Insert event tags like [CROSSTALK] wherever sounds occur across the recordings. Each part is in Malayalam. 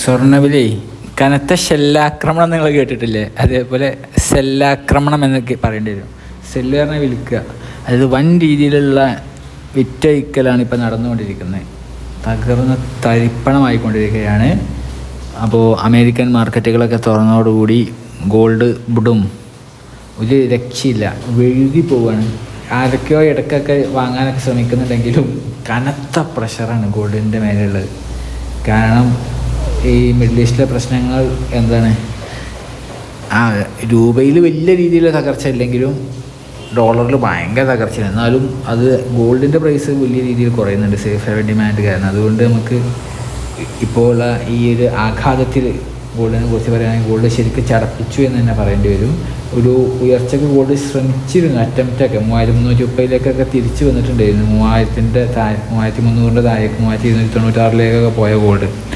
സ്വർണവിലേ കനത്ത ഷെല്ലാക്രമണം നിങ്ങൾ കേട്ടിട്ടില്ലേ? അതേപോലെ സെല്ലാക്രമണം എന്നൊക്കെ പറയേണ്ടി വരും. സെല്ല് പറഞ്ഞാൽ വിൽക്കുക. അതായത് വൻ രീതിയിലുള്ള വിറ്റഴിക്കലാണ് ഇപ്പോൾ നടന്നുകൊണ്ടിരിക്കുന്നത്. തകർന്ന് തരിപ്പണമായിക്കൊണ്ടിരിക്കുകയാണ്. അപ്പോൾ അമേരിക്കൻ മാർക്കറ്റുകളൊക്കെ തുറന്നതോടുകൂടി ഗോൾഡ് ബുഡും ഒരു രക്ഷയില്ല. വെഴുകി പോവാണ്. ആരൊക്കെയോ ഇടയ്ക്കൊക്കെ വാങ്ങാനൊക്കെ ശ്രമിക്കുന്നുണ്ടെങ്കിലും കനത്ത പ്രഷറാണ് ഗോൾഡിന്റെ മേലുള്ളത് കാരണം ഈ മിഡിൽ ഈസ്റ്റിലെ പ്രശ്നങ്ങൾ എന്താണ്? ആ രൂപയിൽ വലിയ രീതിയിലുള്ള തകർച്ച ഇല്ലെങ്കിലും ഡോളറിൽ ഭയങ്കര തകർച്ചയാണ്. എന്നാലും അത് ഗോൾഡിന്റെ പ്രൈസ് വലിയ രീതിയിൽ കുറയുന്നുണ്ട്. സേഫ് ഹെവൻ ഡിമാൻഡ് കാരണം. അതുകൊണ്ട് നമുക്ക് ഇപ്പോൾ ഉള്ള ഈ ഒരു ആഘാതത്തിൽ ഗോൾഡിനെ കുറിച്ച് പറയുകയാണെങ്കിൽ ഗോൾഡ് ശരിക്കും ചടപ്പിച്ചു എന്ന് തന്നെ പറയേണ്ടി വരും. ഒരു ഉയർച്ചയ്ക്ക് ഗോൾഡ് ശ്രമിച്ചിരുന്നു. അറ്റംപ്റ്റൊക്കെ മൂവായിരത്തി മുന്നൂറ്റി മുപ്പതിലേക്കൊക്കെ തിരിച്ചു വന്നിട്ടുണ്ടായിരുന്നു. മൂവായിരത്തിന്റെ താഴെ മൂവായിരത്തി മുന്നൂറിന്റെ താഴേക്ക് മൂവായിരത്തി ഇരുന്നൂറ്റി തൊണ്ണൂറ്റാറിലേക്കൊക്കെ പോയ ഗോൾഡ്.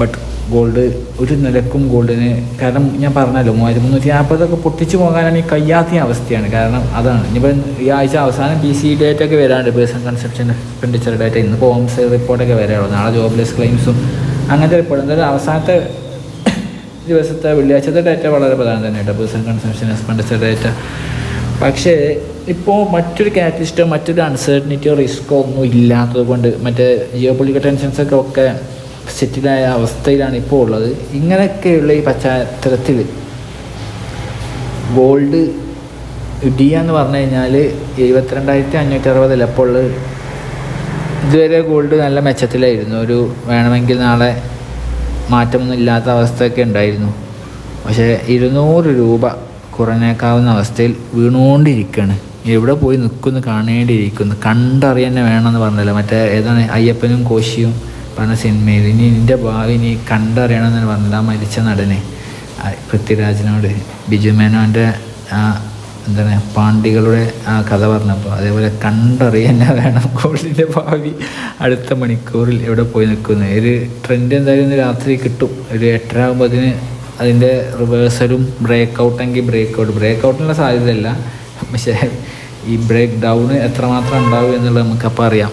ബട്ട് ഗോൾഡ് ഒരു നിലക്കും ഗോൾഡിന് കാരണം ഞാൻ പറഞ്ഞല്ലോ മൂവായിരത്തി മുന്നൂറ്റി നാൽപ്പതൊക്കെ പൊട്ടിച്ചു പോകാനാണ് ഈ കഴിയാത്ത അവസ്ഥയാണ്. കാരണം അതാണ്. ഇനിയിപ്പോൾ ഈ ആഴ്ച അവസാനം പി സി ഡേറ്റ് ഒക്കെ വരാണ്ട് പേഴ്സൺ കൺസെപ്ഷൻ എക്സ്പെൻഡിച്ചർ ഡേറ്റ ഇന്ന് ഹോംസ് റിപ്പോർട്ടൊക്കെ വരാനുള്ളൂ. നാളെ ജോബ്ലെസ് ക്ലെയിംസും അങ്ങനത്തെ റിപ്പോർട്ട് എന്തായാലും അവസാനത്തെ [COUGHS] ദിവസത്തെ വെള്ളിയാഴ്ചത്തെ ഡേറ്റ വളരെ പ്രധാനം തന്നെ കേട്ടോ പേഴ്സൺ കൺസംഷൻ എക്സ്പെൻഡിച്ചർ ഡേറ്റ പക്ഷേ ഇപ്പോൾ മറ്റൊരു കാറ്റലിസ്റ്റോ മറ്റൊരു അൺസർട്ടനിറ്റിയോ റിസ്ക്കോ ഒന്നും ഇല്ലാത്തത് കൊണ്ട് മറ്റേ ജിയോ പൊളിറ്റിക്കൽ ടെൻഷൻസൊക്കെ ഒക്കെ സെറ്റിലായ അവസ്ഥയിലാണ് ഇപ്പോൾ ഉള്ളത്. ഇങ്ങനെയൊക്കെയുള്ള ഈ പശ്ചാത്തലത്തിൽ ഗോൾഡ് ഇടിയ എന്ന് പറഞ്ഞു കഴിഞ്ഞാൽ എഴുപത്തിരണ്ടായിരത്തി അഞ്ഞൂറ്റി അറുപതല്ല അപ്പോൾ ഇതുവരെ ഗോൾഡ് നല്ല മെച്ചത്തിലായിരുന്നു. ഒരു വേണമെങ്കിൽ നാളെ മാറ്റമൊന്നും ഇല്ലാത്ത അവസ്ഥയൊക്കെ ഉണ്ടായിരുന്നു. പക്ഷേ ഇരുന്നൂറ് രൂപ കുറഞ്ഞേക്കാവുന്ന അവസ്ഥയിൽ വീണുകൊണ്ടിരിക്കുകയാണ്. എവിടെ പോയി നിൽക്കുന്നു കാണേണ്ടിയിരിക്കുന്നു. കണ്ടറിയാൻ തന്നെ വേണമെന്ന് പറഞ്ഞല്ലോ. മറ്റേ ഏതാണ് അയ്യപ്പനും കോശിയും പറഞ്ഞ സിനിമയിൽ ഇനി നിന്റെ ഭാവി നീ കണ്ടറിയണമെന്ന് പറഞ്ഞില്ല ആ മരിച്ച നടനെ. പൃഥ്വിരാജിനോട് ബിജു മേനോന്റെ ആ എന്താണ് പാണ്ഡികളുടെ ആ കഥ പറഞ്ഞപ്പോൾ അതേപോലെ കണ്ടറിയാൻ വേണം. കോളിന്റെ ഭാവി അടുത്ത മണിക്കൂറിൽ എവിടെ പോയി നിൽക്കുന്നത് ഒരു ട്രെൻഡ് എന്തായാലും ഇന്ന് രാത്രി കിട്ടും. ഒരു എട്ടര ആകുമ്പോൾ അതിന് അതിന്റെ റിവേഴ്സലും ബ്രേക്ക് ഔട്ടെങ്കിൽ ബ്രേക്ക് ഔട്ട് ബ്രേക്ക് ഔട്ടിനുള്ള സാധ്യതയല്ല. പക്ഷേ ഈ ബ്രേക്ക് ഡൗൺ എത്രമാത്രം ഉണ്ടാവും എന്നുള്ളത് നമുക്കപ്പോൾ അറിയാം.